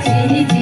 pra.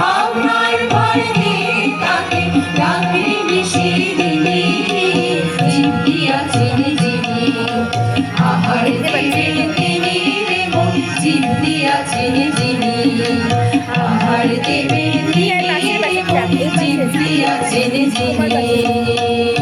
যিনি আমার দেবে যিনি যিনি